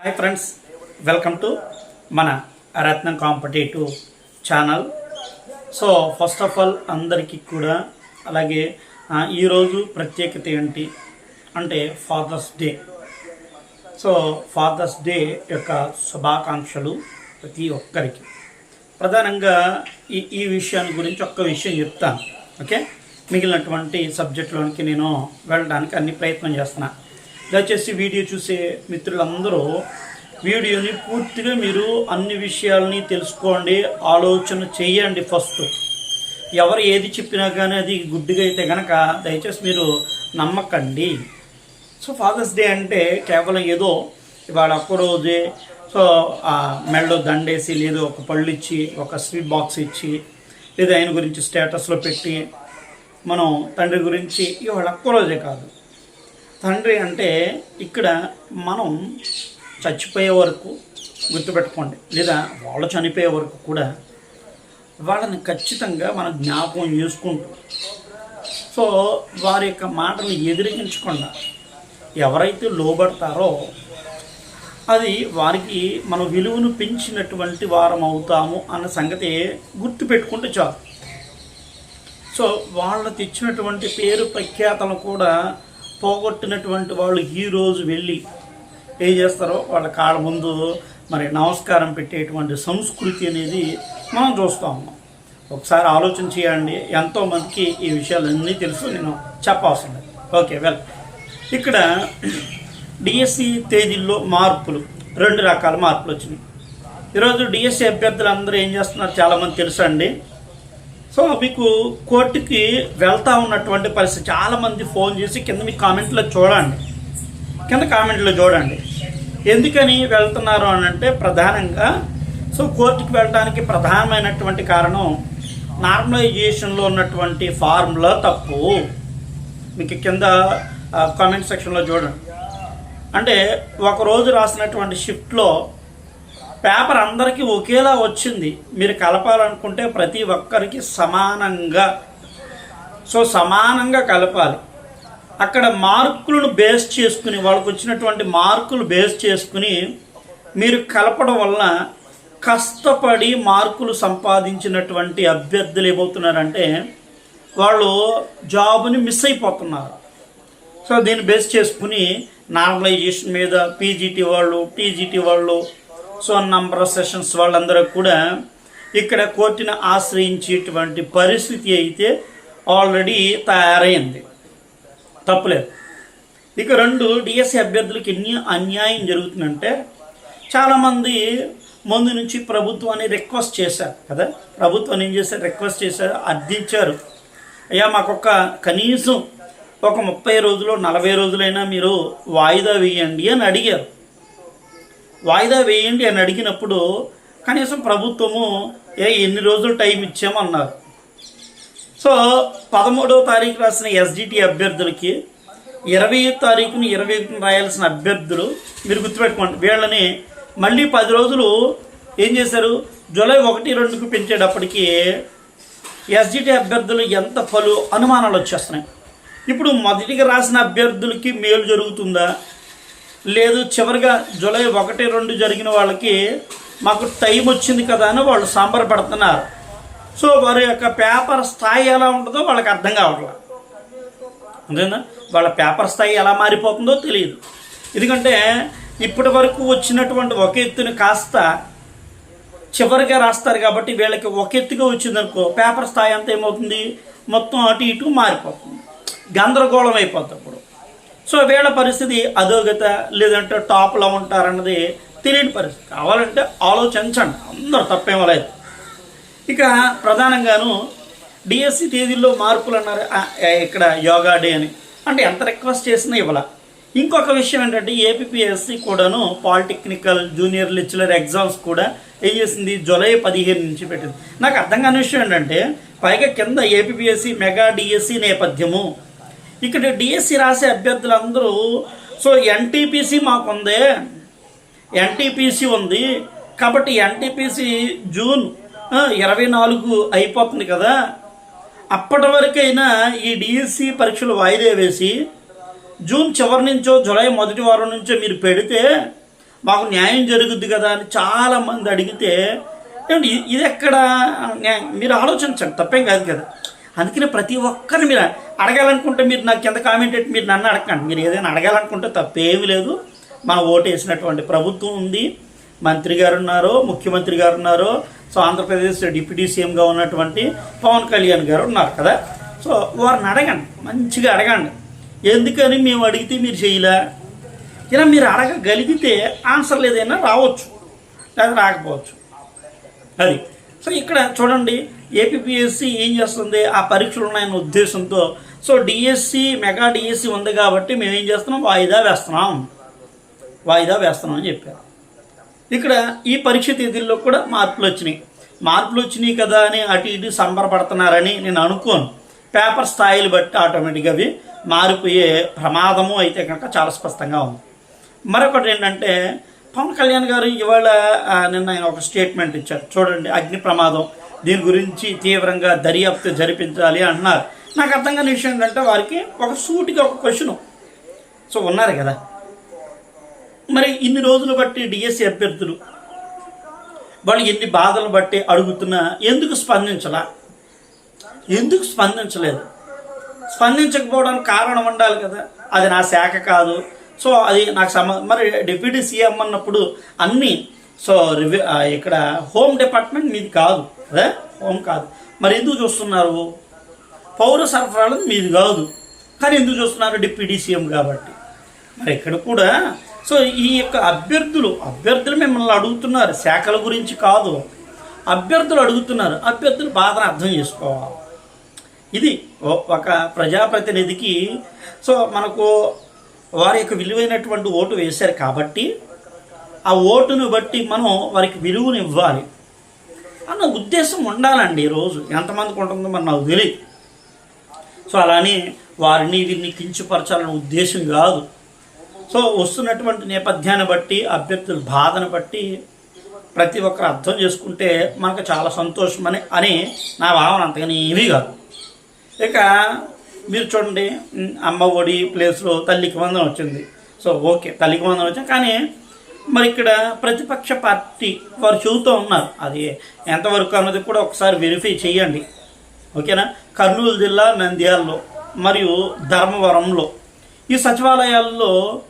Hi friends welcome to మన Ratnam competitive channel so first of all అందరికీ కూడా అలాగే ఈరోజు ప్రత్యేకత ఏంటి అంటే father's day so father's day యొక్క శుభాకాంక్షలు ప్రతి ఒక్కరికి. ప్రధానంగా ఈ ఈ విషయాన్ని గురించి ఒక్క విషయం చెప్తాను. ఓకే మిగిలినటువంటి సబ్జెక్టులోనికి నేను వెళ్ళడానికి అన్ని ప్రయత్నం చేస్తున్నాను దయచేసి వీడియో చూసే మిత్రులందరూ వీడియోని పూర్తిగా మీరు అన్ని విషయాలని తెలుసుకోండి ఆలోచన చేయండి ఫస్ట్. ఎవరు ఏది చెప్పినా కానీ అది గుడ్డిగా అయితే కనుక దయచేసి మీరు నమ్మకండి. సో ఫాదర్స్ డే అంటే కేవలం ఏదో ఇవాళ ఒక్కరోజే సో ఆ మెడలో దండేసి లేదు ఒక పళ్ళు ఇచ్చి ఒక స్వీట్ బాక్స్ ఇచ్చి లేదా ఆయన గురించి స్టేటస్లో పెట్టి మనం తండ్రి గురించి ఇవాళ ఒక్కరోజే కాదు. తండ్రి అంటే ఇక్కడ మనం చచ్చిపోయే వరకు గుర్తుపెట్టుకోండి. లేదా వాళ్ళు చనిపోయే వరకు కూడా వాళ్ళని ఖచ్చితంగా మనం జ్ఞాపకం చేసుకుంటూ సో వారి యొక్క మాటలు ఎదిరించకుండా ఎవరైతే లోబడతారో అది వారికి మన విలువను పెంచినటువంటి వారం అవుతాము అన్న సంగతి గుర్తుపెట్టుకుంటే చాలు. సో వాళ్ళు తెచ్చినటువంటి పేరు ప్రఖ్యాతలు కూడా పోగొట్టినటువంటి వాళ్ళు ఈ రోజు వెళ్ళి ఏం చేస్తారో వాళ్ళ కాళ్ళ ముందు మరి నమస్కారం పెట్టేటువంటి సంస్కృతి అనేది మనం చూస్తూ ఉన్నాం. ఒకసారి ఆలోచన చేయండి. ఎంతోమందికి ఈ విషయాలన్నీ తెలుసు. నేను చెప్పవసరం లేదు. Okay well. ఇక్కడ డిఎస్సి తేదీల్లో మార్పులు రెండు రకాల మార్పులు వచ్చినాయి. ఈరోజు డిఎస్సి అభ్యర్థులు అందరూ ఏం చేస్తున్నారు? చాలామంది తెలుసా అండి? సో మీకు కోర్టుకి వెళ్తా ఉన్నటువంటి పరిస్థితి. చాలామంది ఫోన్ చేసి కింద మీ కామెంట్లో చూడండి. కింద కామెంట్లో చూడండి. ఎందుకని వెళ్తున్నారు అని అంటే ప్రధానంగా సో కోర్టుకి వెళ్ళడానికి ప్రధానమైనటువంటి కారణం నార్మలైజేషన్లో ఉన్నటువంటి ఫార్ములా తప్పు. మీకు కింద కామెంట్ సెక్షన్లో చూడండి. అంటే ఒకరోజు రాసినటువంటి షిఫ్ట్లో పేపర్ అందరికీ ఒకేలా వచ్చింది. మీరు కలపాలనుకుంటే ప్రతి ఒక్కరికి సమానంగా. సో సమానంగా కలపాలి. అక్కడ మార్కులను బేస్ చేసుకుని వాళ్ళకు వచ్చినటువంటి మార్కులు బేస్ చేసుకుని మీరు కలపడం వలన కష్టపడి మార్కులు సంపాదించినటువంటి అభ్యర్థులు ఏమవుతున్నారంటే వాళ్ళు జాబ్ని మిస్ అయిపోతున్నారు. సో దీన్ని బేస్ చేసుకుని నార్మలైజేషన్ మీద పీజీటీ వాళ్ళు టీజీటీ వాళ్ళు సో నంబర్ ఆఫ్ సెషన్స్ వాళ్ళందరూ కూడా ఇక్కడ కోర్టును ఆశ్రయించేటువంటి పరిస్థితి అయితే ఆల్రెడీ తయారైంది. తప్పులేదు. ఇక రెండు డిఎస్సి అభ్యర్థులకు ఎన్ని అన్యాయం జరుగుతుందంటే చాలామంది ముందు నుంచి ప్రభుత్వాన్ని రిక్వెస్ట్ చేశారు కదా? ప్రభుత్వం ఏం చేశారు? రిక్వెస్ట్ చేశారు అర్థించారు. అయ్యా మాకొక కనీసం ఒక ముప్పై రోజులు నలభై రోజులైనా మీరు వాయిదా వేయండి అని అడిగారు. వాయిదా వేయండి అని అడిగినప్పుడు కనీసం ప్రభుత్వము ఏ ఎన్ని రోజులు టైం ఇచ్చామన్నారు. సో పదమూడవ తారీఖు రాసిన ఎస్డిటి అభ్యర్థులకి ఇరవై తారీఖున ఇరవై రాయాల్సిన అభ్యర్థులు మీరు గుర్తుపెట్టుకోండి వీళ్ళని మళ్ళీ పది రోజులు ఏం చేశారు? జూలై ఒకటి రెండుకు పెంచేటప్పటికి ఎస్జిటి అభ్యర్థులు ఎంత పలు అనుమానాలు వచ్చేస్తున్నాయి. ఇప్పుడు మొదటిగా రాసిన అభ్యర్థులకి మేలు జరుగుతుందా? లేదు చివరిగా జూలై ఒకటి రెండు జరిగిన వాళ్ళకి మాకు టైం వచ్చింది కదా అని వాళ్ళు సంబరపడుతున్నారు. సో వారి యొక్క పేపర్ స్థాయి ఎలా ఉంటుందో వాళ్ళకి అర్థం కావట్లేదు అంతేనా? వాళ్ళ పేపర్ స్థాయి ఎలా మారిపోతుందో తెలియదు. ఎందుకంటే ఇప్పటి వరకు వచ్చినటువంటి ఒక ఎత్తుని కాస్త చివరిగా రాస్తారు కాబట్టి వీళ్ళకి ఒక ఎత్తుగా వచ్చిందనుకో పేపర్ స్థాయి అంతా ఏమవుతుంది? మొత్తం అటు ఇటు మారిపోతుంది. గందరగోళం అయిపోతుంది అప్పుడు. సో వీళ్ళ పరిస్థితి అధోగత లేదంటే టాప్లో ఉంటారన్నది తెలియని పరిస్థితి. కావాలంటే ఆలోచించండి. అందరూ తప్పేమో లేదు. ఇక ప్రధానంగాను డిఎస్సి తేదీల్లో మార్పులు అన్నారు ఇక్కడ యోగా డే అని. అంటే ఎంత రిక్వెస్ట్ చేసినా ఇవ్వాల. ఇంకొక విషయం ఏంటంటే ఏపీఎస్సి కూడాను పాలిటెక్నికల్ జూనియర్ లెక్చరర్ ఎగ్జామ్స్ కూడా ఏం చేసింది? జూలై పదిహేను నుంచి పెట్టింది. నాకు అర్థం కాని విషయం ఏంటంటే పైగా కింద ఏపీఎస్సి మెగా డిఎస్సి నేపథ్యము. ఇక్కడ డిఎస్సి రాసే అభ్యర్థులందరూ సో ఎన్టీపీసీ మాకుంది. ఎన్టీపీసీ ఉంది. కాబట్టి ఎన్టీపీసీ జూన్ ఇరవై నాలుగు అయిపోతుంది కదా. అప్పటి వరకైనా ఈ డిఎస్సి పరీక్షలు వాయిదా వేసి జూన్ చివరి నుంచో జూలై మొదటి వారం నుంచో మీరు పెడితే మాకు న్యాయం జరుగుద్ది కదా అని చాలామంది అడిగితే ఇది ఎక్కడ? మీరు ఆలోచించండి తప్పేం కాదు కదా. అందుకనే ప్రతి ఒక్కరిని మీరు అడగాలనుకుంటే మీరు నాకు కింద కామెంట్ పెట్టి మీరు నన్ను అడగండి మీరు ఏదైనా అడగాలనుకుంటే తప్పేమీ లేదు. మన ఓటు వేసినటువంటి ప్రభుత్వం ఉంది. మంత్రి గారు ఉన్నారు ముఖ్యమంత్రి గారు ఉన్నారు సో ఆంధ్రప్రదేశ్ డిప్యూటీ సీఎంగా ఉన్నటువంటి పవన్ కళ్యాణ్ గారు ఉన్నారు కదా. సో వారిని అడగండి. మంచిగా అడగండి. ఎందుకని మేము అడిగితే మీరు చేయలే? ఇలా మీరు అడగగలిగితే ఆన్సర్లు ఏదైనా రావచ్చు. లేదా రాకపోవచ్చు. అది. సో ఇక్కడ చూడండి ఏపీఎస్సి ఏం చేస్తుంది? ఆ పరీక్షలు ఉన్నాయన్న ఉద్దేశంతో. సో డిఎస్సి మెగా డిఎస్సి ఉంది కాబట్టి మేము ఏం చేస్తున్నాం? వాయిదా వేస్తున్నాం. వాయిదా వేస్తున్నాం అని చెప్పారు. ఇక్కడ ఈ పరీక్ష తేదీల్లో కూడా మార్పులు వచ్చినాయి. మార్పులు వచ్చినాయి కదా అని అటు ఇటు సంబరపడుతున్నారని నేను అనుకోను. పేపర్ స్థాయిలు బట్టి ఆటోమేటిక్గా అవి మారిపోయే ప్రమాదము అయితే కనుక చాలా స్పష్టంగా ఉంది. మరొకటి ఏంటంటే పవన్ కళ్యాణ్ గారు ఇవాళ నిన్న ఆయన ఒక స్టేట్మెంట్ ఇచ్చారు. చూడండి అగ్ని ప్రమాదం దీని గురించి తీవ్రంగా దర్యాప్తు జరిపించాలి అంటున్నారు. నాకు అర్థం కాని విషయం ఏంటంటే వారికి ఒక సూటిగా ఒక క్వశ్చన్ సో ఉన్నారు కదా. మరి ఇన్ని రోజులు బట్టి డిఎస్సి అభ్యర్థులు వాళ్ళు ఎన్ని బాధలు బట్టి అడుగుతున్నా ఎందుకు స్పందించలా? ఎందుకు స్పందించలేదు? స్పందించకపోవడానికి కారణం ఉండాలి కదా. అది నా శాఖ కాదు సో అది నాకు సమ మరి డిప్యూటీ సీఎం అన్నప్పుడు అన్నీ సో రివ్యూ ఇక్కడ హోమ్ డిపార్ట్మెంట్ మీది కాదు అదే హోమ్ కాదు. మరి ఎందుకు చూస్తున్నారు? పౌర సరఫరాలు మీది కాదు. కానీ ఎందుకు చూస్తున్నారు డిప్యూటీ సీఎం కాబట్టి? మరి ఇక్కడ కూడా సో ఈ యొక్క అభ్యర్థులు అభ్యర్థులు మిమ్మల్ని అడుగుతున్నారు శాఖల గురించి కాదు. అభ్యర్థులు అడుగుతున్నారు అభ్యర్థులు బాధను అర్థం చేసుకోవాలి. ఇది ఒక ప్రజాప్రతినిధికి సో మనకు వారి యొక్క విలువైనటువంటి ఓటు వేశారు కాబట్టి ఆ ఓటును బట్టి మనం వారికి విలువను ఇవ్వాలి అన్న ఉద్దేశం ఉండాలండి ఈరోజు ఎంతమందికి ఉంటుందో మరి నాకు తెలియదు సో అలానే వారిని వీరిని కించుపరచాలనే ఉద్దేశం కాదు. సో వస్తున్నటువంటి నేపథ్యాన్ని బట్టి అభ్యర్థుల బాధను బట్టి ప్రతి ఒక్కరు అర్థం చేసుకుంటే మనకు చాలా సంతోషం అని అని నా భావన అంతగాని ఏమీ కాదు. ఇక మీరు చూడండి అమ్మ ఒడి ప్లేస్లో తల్లికి వందనం వచ్చింది. సో ఓకే తల్లికి వందనం వచ్చింది కానీ మరి ఇక్కడ ప్రతిపక్ష పార్టీ వారు చెబుతూ ఉన్నారు. అది ఎంతవరకు అన్నది కూడా ఒకసారి వెరిఫై చేయండి. ఓకేనా? కర్నూలు జిల్లా నంద్యాలలో మరియు ధర్మవరంలో ఈ సచివాలయాల్లో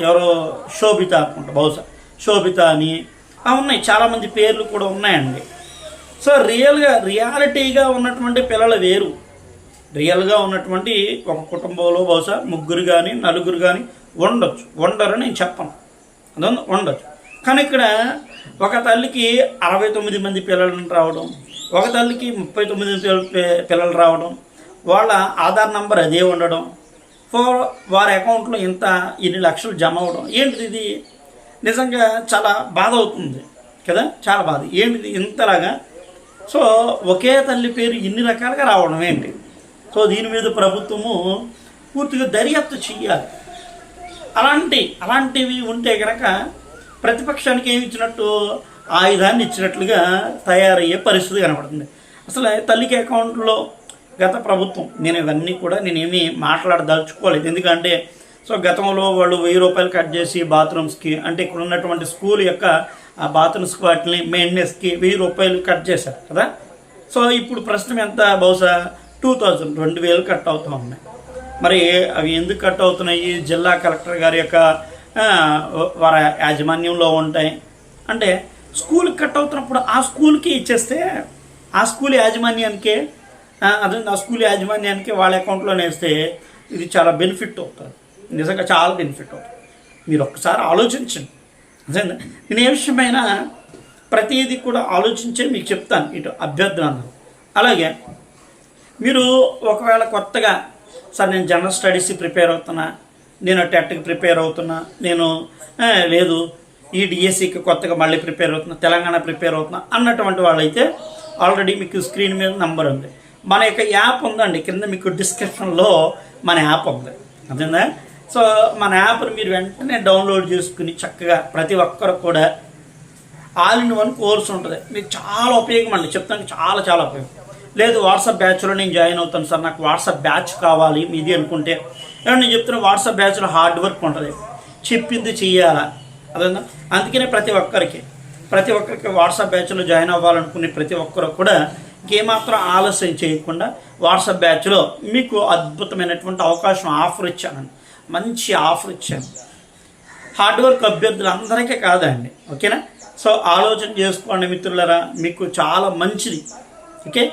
ఎవరో శోభిత అనుకుంటా బహుశా. శోభిత అని ఉన్నాయి. చాలామంది పేర్లు కూడా ఉన్నాయండి. సో రియల్గా రియాలిటీగా ఉన్నటువంటి పిల్లలు వేరు. రియల్గా ఉన్నటువంటి ఒక కుటుంబంలో బహుశా ముగ్గురు కానీ నలుగురు కానీ ఉండొచ్చు. ఉండరు నేను చెప్పను. అదే ఉండొచ్చు. కానీ ఇక్కడ ఒక తల్లికి అరవై తొమ్మిది మంది పిల్లలు రావడం ఒక తల్లికి ముప్పై తొమ్మిది పిల్లలు రావడం వాళ్ళ ఆధార్ నంబర్ అదే ఉండడం ఫోర్ వారి అకౌంట్లో ఇంత ఇన్ని లక్షలు జమ అవడం ఏంటిది ఇది? నిజంగా చాలా బాధ అవుతుంది కదా? చాలా బాధ. ఏంటిది? ఇంతలాగా? సో ఒకే తల్లి పేరు ఇన్ని రకాలుగా రావడం ఏంటి? సో దీని మీద ప్రభుత్వము పూర్తిగా దర్యాప్తు చెయ్యాలి. అలాంటి అలాంటివి ఉంటే కనుక ప్రతిపక్షానికి ఏమి ఇచ్చినట్టు ఆయుధాన్ని ఇచ్చినట్లుగా తయారయ్యే పరిస్థితి కనబడుతుంది. అసలు తల్లికి అకౌంట్లో గత ప్రభుత్వం నేను ఇవన్నీ కూడా నేనేమి మాట్లాడదలుచుకోలేదు. ఎందుకంటే సో గతంలో వాళ్ళు వెయ్యి రూపాయలు కట్ చేసి బాత్రూమ్స్కి అంటే ఇక్కడ ఉన్నటువంటి స్కూల్ యొక్క ఆ బాత్రూమ్స్కి వాటిని మెయింటెనెన్స్కి వెయ్యి రూపాయలు కట్ చేశారు కదా. సో ఇప్పుడు ప్రస్తుతం ఎంత బహుశా టూ థౌజండ్ రెండు వేలు కట్ అవుతూ ఉన్నాయి. మరి అవి ఎందుకు కట్ అవుతున్నాయి? జిల్లా కలెక్టర్ గారి యొక్క వారి యాజమాన్యంలో ఉంటాయి. అంటే స్కూల్కి కట్ అవుతున్నప్పుడు ఆ స్కూల్కి ఇచ్చేస్తే ఆ స్కూల్ యాజమాన్యానికే అదే ఆ స్కూల్ యాజమాన్యానికి వాళ్ళ అకౌంట్లో వేస్తే ఇది చాలా బెనిఫిట్ అవుతుంది. నిజంగా చాలా బెనిఫిట్ అవుతుంది. మీరు ఒక్కసారి ఆలోచించండి. నిజంగా నేను ఏ విషయమైనా ప్రతిదీ కూడా ఆలోచించే మీకు చెప్తాను. ఇటు అభ్యర్థులు అలాగే మీరు ఒకవేళ కొత్తగా సార్ నేను జనరల్ స్టడీస్ ప్రిపేర్ అవుతున్నా నేను టెట్కి ప్రిపేర్ అవుతున్నా నేను లేదు ఈ డిఎస్సికి కొత్తగా మళ్ళీ ప్రిపేర్ అవుతున్నా తెలంగాణ ప్రిపేర్ అవుతున్నా అన్నటువంటి వాళ్ళైతే ఆల్రెడీ మీకు స్క్రీన్ మీద నంబర్ ఉంది. మన యొక్క యాప్ ఉందండి కింద మీకు డిస్క్రిప్షన్లో మన యాప్ ఉంది. అర్థందా సో మన యాప్ని మీరు వెంటనే డౌన్లోడ్ చేసుకుని చక్కగా ప్రతి ఒక్కరు కూడా ఆల్ ఇన్ వన్ కోర్స్ ఉంటుంది. మీకు చాలా ఉపయోగం అండి చెప్తాను చాలా చాలా ఉపయోగం. లేదు వాట్సాప్ బ్యాచ్లో నేను జాయిన్ అవుతాను సార్ నాకు వాట్సాప్ బ్యాచ్ కావాలి మీది అనుకుంటే. ఏమన్నా నేను చెప్తున్నా వాట్సాప్ బ్యాచ్లో హార్డ్ వర్క్ ఉంటుంది. చెప్పింది చెయ్యాలా? అదే అందుకనే ప్రతి ఒక్కరికి ప్రతి ఒక్కరికి వాట్సాప్ బ్యాచ్లో జాయిన్ అవ్వాలనుకునే ప్రతి ఒక్కరు కూడా ఏమాత్రం ఆలస్యం చేయకుండా వాట్సాప్ బ్యాచ్లో మీకు అద్భుతమైనటువంటి అవకాశం ఆఫర్ ఇచ్చాను. మంచి ఆఫర్ ఇచ్చాను. హార్డ్ వర్క్ అభ్యర్థులు అందరికీ కాదండి ఓకేనా? సో ఆలోచన చేసుకోండి మిత్రులరా మీకు చాలా మంచిది ఓకే?